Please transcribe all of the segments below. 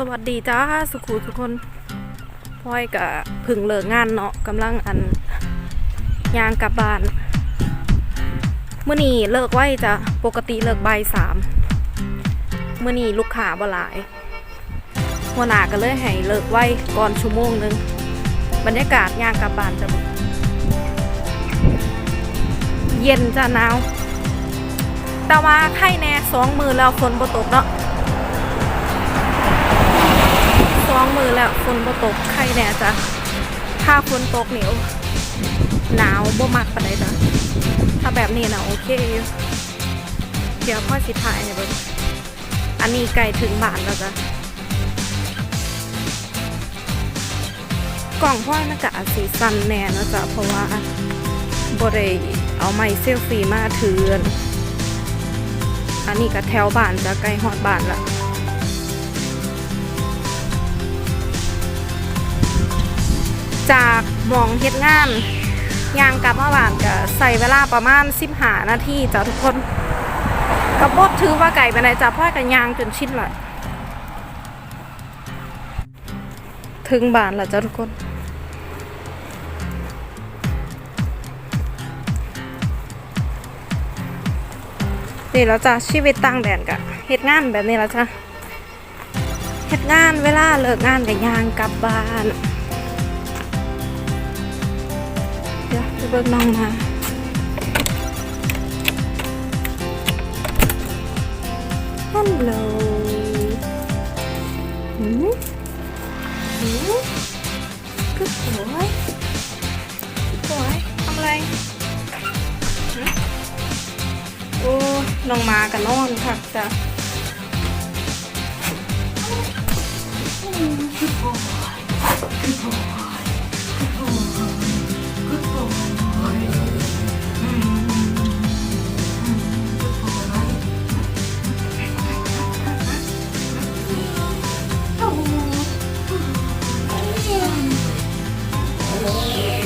สวัสดีจ้าสุขุทุกคนพ่อยกับพึ่งเลิกงานเนาะกำลังอันยางกลับบ้านเมื่อนี้เลิกไว้จ้ะปกติเลิกใบสามเมื่อนี้ลูกค้าบ่หลายหัวหน้าก็เลยให้เลิกไว้ก่อนชั่วโมงหนึงบรรยากาศยางกลับบ้านจะเย็นจ้ะหนาวแต่ว่าไข่แน่สองมือแล้วฝนบ่ตกเนาะ สองมือแล้วฝนบ่ตกใครแน่จ้ะถ้าฝนตกเหนียวหนาวบ่มักปานใดจ้ะถ้าแบบนี้นะโอเค เดี๋ยวพ่อสิถ่ายให้เบิ่งอันนี้ไกลถึงบ้านแล้วจ้ะกล่องพ่อยมันก็อาจสีสันแน่นะจ้ะเพราะว่าบ่ได้เอาไม้เซลฟี่มาถืออันนี้ก็แถวบ้านจะใกล้ฮอดบ้านละ จากมองเฮ็ดงานยางกลับมาบ้านก็ใส่เวลาประมาณ15นาทีจ้ะทุกคนกระบดถือว่าไก่ไปไหนจ้ะพ่อกันยางจนชินละถึงบ้านแล้วจ้ะทุกคนนี่แล้วจ้ะชีวิตต่างแดนกะเฮ็ดงานแบบนี้แล้วจ้ะเฮ็ดงานเวลาเลิกงานกับยางกลับบ้าน เดี๋ยวไปเบิกน้องมาฮัลโหลหืมหืม good boy good boy ทำอะไรหืมโอ้น้องมากันนอนค่ะจ้ะ good Lord.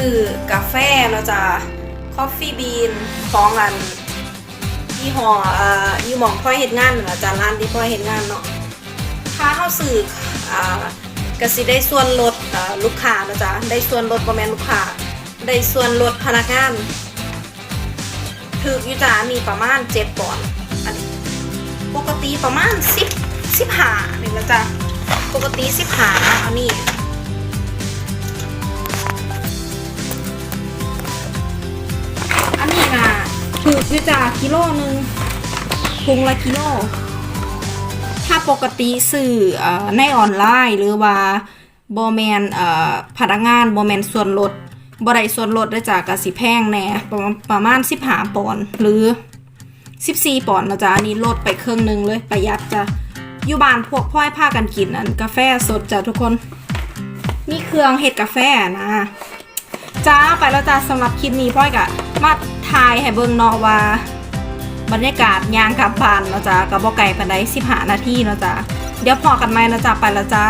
ซื้อกาแฟเนาะจ้ะคอฟฟี่บีนของอันยี่ห้อเอ่อยี่หมองพ่อยเฮ็ดงานนั่นล่ะจ้ะร้านที่พ่อยเฮ็ดงานเนาะถ้าเขาซื้ออ่ากสิได้ส่วนลดลูกค้านะจ๊ะได้ส่วนลดประมาณลูกค้าได้ส่วนลดพนักงานถือยูจามีประมาณเจ็ดปอนด์อันนี้ปกติประมาณสิบสิบห้านี่นะจ๊ะปกติสิบห้าอันนี้ ถืออยู่จ้ากิโลหนึงพุงละกิโล ถ้าปกติสื่ออในออนไลน์หรือว่าบอแมนพนักงานบอแมนส่วนลดบ่ไดส่วนลดได้จากกระสิแพงแน่ประมาณประมาณ15ปอนด์หรือ14ปอนด์นะจ๊ะอันนี้ลดไปครึ่งหนึงเลยประหยัดจ้ะอยู่บ้านพวกพ่อยพากันกินอันกาแฟสดจ้ะทุกคนมีเครื่องเฮ็ดกาแฟนะจ้าไปแล้วจ้าสำหรับคลิปนี้พ่อยกะ มาทายให้เบิ่งเนาะว่า บรรยากาศยางกลับบ้านเนาะจ๊ะกับบ่ไก่ปานใด15 นาทีเนาะจ๊ะเดี๋ยวพอกันไหมเนาะจ๊ะไปละจ้า